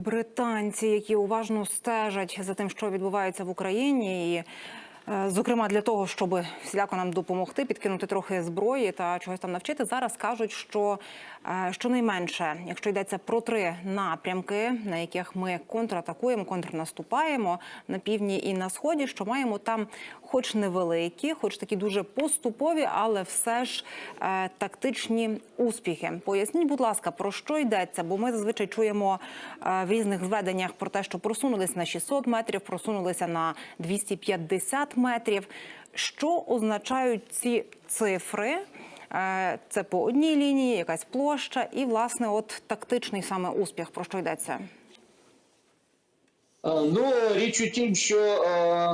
Британці, які уважно стежать за тим, що відбувається в Україні, і зокрема для того, щоб всіляко нам допомогти, підкинути трохи зброї та чогось там навчити, зараз кажуть, що е, щонайменше, якщо йдеться про три напрямки, на яких ми контратакуємо, контрнаступаємо на півдні і на сході, що маємо там, хоч невеликі, хоч такі дуже поступові, але все ж е, тактичні успіхи. Поясніть, будь ласка, про що йдеться? Бо ми зазвичай чуємо е, в різних зведеннях про те, що просунулися на 600 метрів, просунулися на 250 метрів. Що означають ці цифри? Е, Це по одній лінії, якась площа, і власне, от тактичний саме успіх. Про що йдеться? Е, Ну, річ у тім, що е,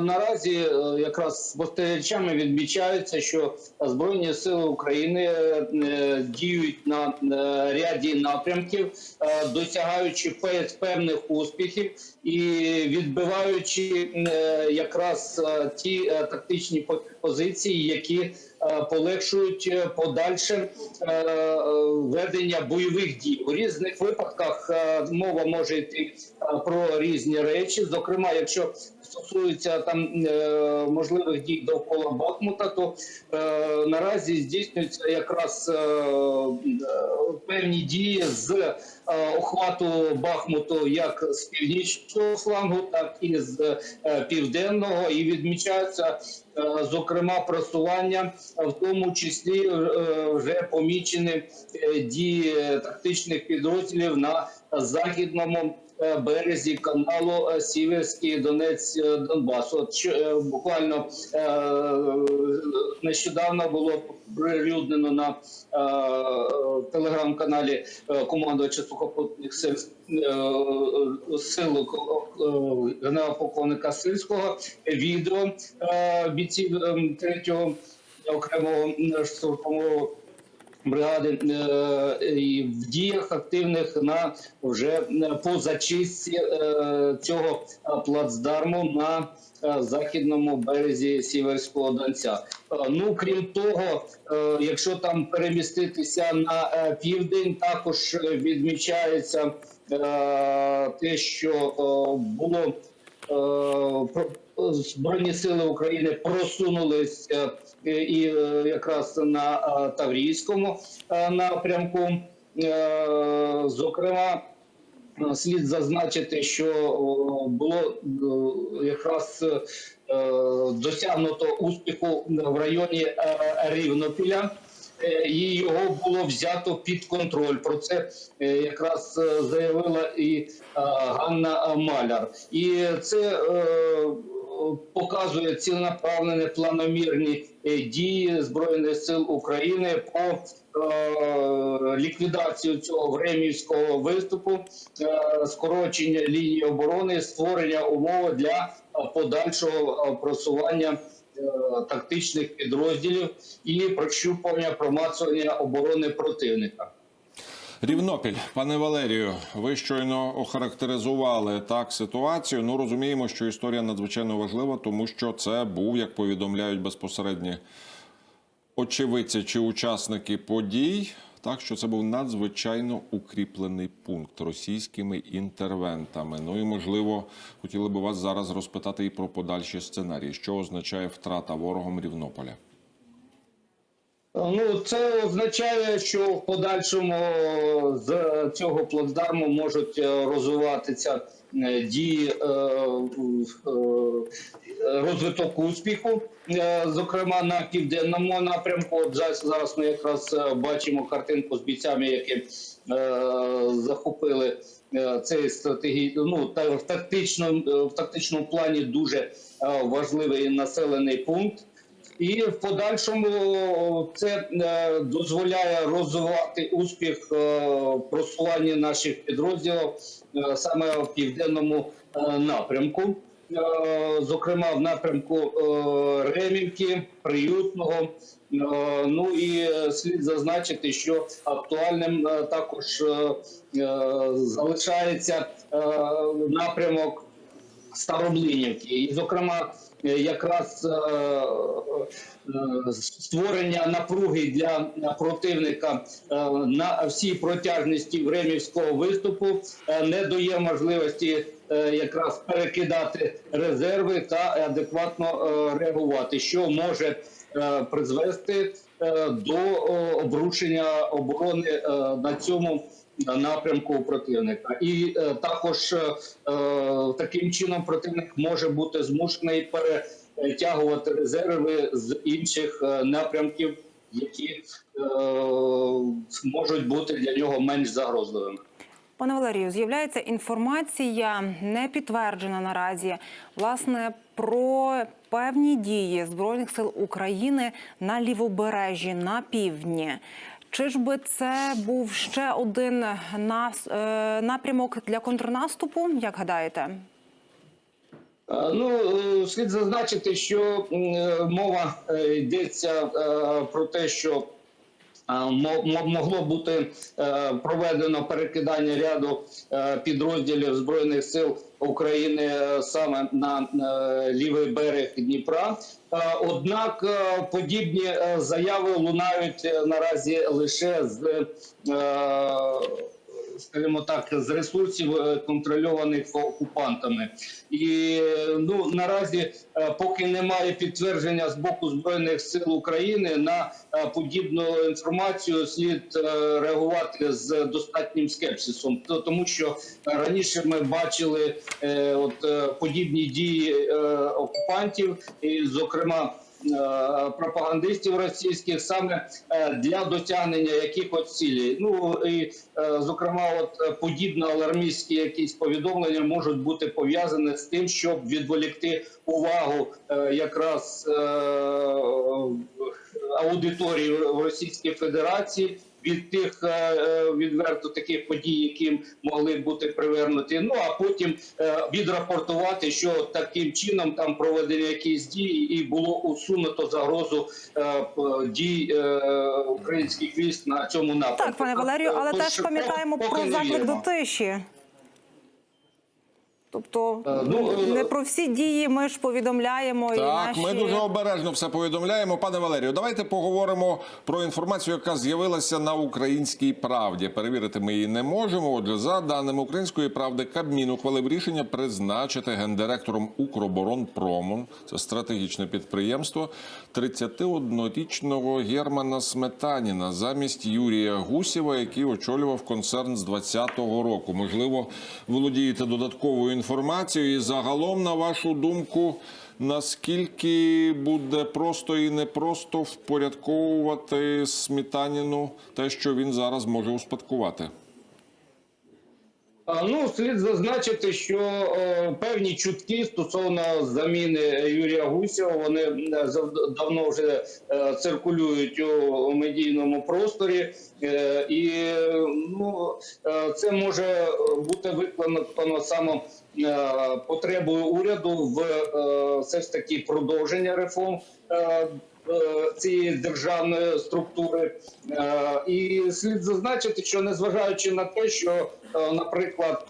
наразі е, якраз спостерігачами відмічається, що Збройні сили України е, діють на е, ряді напрямків, е, досягаючи пе- певних успіхів і відбиваючи е, якраз е, ті е, тактичні по- позиції, які полегшують е, подальше е, е, ведення бойових дій у різних випадках. е, Мова може йти е, про різні речі. Зокрема, якщо стосується там е, можливих дій довкола Бахмута, то е, наразі здійснюються якраз е, е, певні дії з е, охвату Бахмуту як з північного флангу, так і з е, південного, і відмічаються е, зокрема просування, в тому числі е, вже помічені е, дії тактичних підрозділів на західному е, березі каналу е, Сіверський Донець е, Донбас. От е, буквально е, нещодавно було прилюднено на е, телеграм-каналі е, командувача сухопутних сил е, сил е, генерал-полковника Сильського відео е, бійців е, третього окремого е, штурмового бригади е, діях активних на вже е, по зачистці е, цього е, плацдарму на західному березі Сіверського Донця. Ну крім того, якщо там переміститися на південь, також відмічається те, що було Збройні сили України просунулися і якраз на Таврійському напрямку. Е, Зокрема, е, слід зазначити, що було е, якраз е, досягнуто успіху в районі Рівнопіля. І його було взято під контроль. Про це якраз заявила і Ганна Маляр. І це показує ціленаправлені планомірні е, дії збройних сил України по е, ліквідацію цього времівського виступу, е, скорочення лінії оборони, створення умови для подальшого просування. Тактичних підрозділів і прощупування промацування оборони противника. Рівнопіль, пане Валерію, ви щойно охарактеризували так ситуацію. Ну розуміємо, що історія надзвичайно важлива, тому що це був, як повідомляють безпосередні очевидці чи учасники подій. Так що це був надзвичайно укріплений пункт російськими інтервентами. Ну і можливо, хотіли би вас зараз розпитати і про подальші сценарії, що означає втрата ворогом Рівнополя. Ну, це означає, що в подальшому з цього плацдарму можуть е, розвиватися е, дії е, е, розвиток успіху, е, зокрема на південному напрямку. От зараз, ми якраз е, бачимо картинку з бійцями, які е, захопили е, цей стратегій, ну та в тактичному в тактичному плані дуже е, важливий населений пункт. І в подальшому це е, дозволяє розвивати успіх е, просування наших підрозділів е, саме в південному е, напрямку, Е, зокрема в напрямку е, Ремівки, Приютного. Е, Ну і е, слід зазначити, що актуальним е, також е, е, залишається е, напрямок Староблинівки, і, зокрема, е, якраз е, е, створення напруги для противника на всій протяжності времівського виступу не дає можливості якраз перекидати резерви та адекватно реагувати, що може призвести до обрушення оборони на цьому напрямку противника, і е, також е, е, таким чином противник може бути змушений перетягувати резерви з інших е, напрямків, які е, можуть бути для нього менш загрозливими. Пане Валерію, з'являється інформація, не підтверджена наразі, власне, про певні дії збройних сил України на лівобережжі на півдні. Чи ж би це був ще один нас, е, напрямок для контрнаступу? Як гадаєте? Е, Ну, е, слід зазначити, що мова йдеться про те, що могло бути е, проведено перекидання ряду е, підрозділів збройних сил України е, саме на лівий берег Дніпра. Однак подібні заяви лунають наразі лише з скажімо так, з ресурсів е, контрольованих окупантами, і ну наразі, е, поки немає підтвердження з боку збройних сил України на е, подібну інформацію, слід реагувати з достатнім скепсисом, То- тому що раніше ми бачили от подібні дії окупантів, і зокрема. Е, Пропагандистів російських саме е, для досягнення якихось цілей. Ну і е, зокрема, от подібні алармістські якісь повідомлення можуть бути пов'язані з тим, щоб відволікти увагу якраз аудиторії в Російській Федерації. Від тих е, е, відверто таких подій, яким могли бути привернуті, ну а потім е, відрапортувати, що таким чином там проведені якісь дії, і було усунуто загрозу дій українських військ на цьому напрямку. Так, пане Валерію, але Тож, теж пам'ятаємо про заклик до тиші. Тобто Е, ну, е, не про всі дії ми ж повідомляємо і Так, наші... ми дуже обережно все повідомляємо. Пане Валерію, давайте поговоримо про інформацію, яка з'явилася на українській правді. Перевірити ми її не можемо. Отже, за даними української правди, Кабмін ухвалив рішення призначити гендиректором Укроборонпрому, це стратегічне підприємство, 31-річного Германа Сметаніна замість Юрія Гусєва, який очолював концерн з 2020 року. Можливо, володієте додатковою інформацією. І загалом, на вашу думку, наскільки буде просто і непросто впорядковувати Сметаніну те, що він зараз може успадкувати? Ну, слід зазначити, що е, певні чутки стосовно заміни Юрія Гусєва, вони давно вже е, циркулюють у медійному просторі, е, і ну, це може бути викликано саме потребою уряду в все ж таки продовження реформ. Е, Цієї державної структури, Е, і слід зазначити, що незважаючи на те, що, е, наприклад,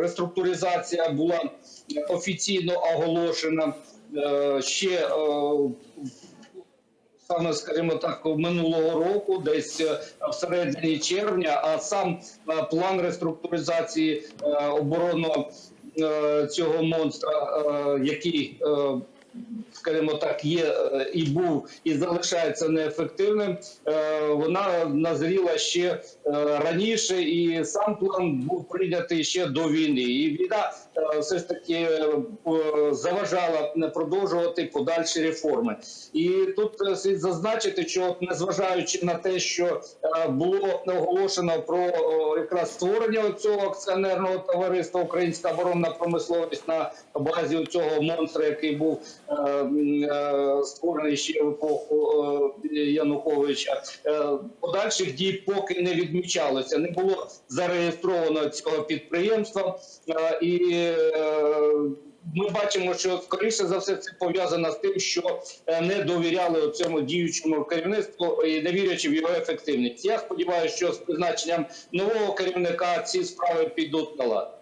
реструктуризація була офіційно оголошена ще саме, скажімо так, минулого року, десь е, всередині червня, а сам план реструктуризації оборонного цього монстра, який скажімо так, є е, і був і залишається неефективним. е, Вона назріла ще е, раніше, і сам план був прийнятий ще до війни. І війна все ж таки заважала не продовжувати подальші реформи. І тут слід зазначити, що незважаючи на те, що було оголошено про якраз створення цього акціонерного товариства Українська оборонна промисловість на базі цього монстра, який був створений ще в епоху е, Януковича. Е, Подальших дій поки не відмічалося, не було зареєстровано цього підприємства Е, і. е, Ми бачимо, що скоріше за все це пов'язано з тим, що е, не довіряли цьому діючому керівництву і не вірячи в його ефективність. Я сподіваюся, що з призначенням нового керівника ці справи підуть на лад.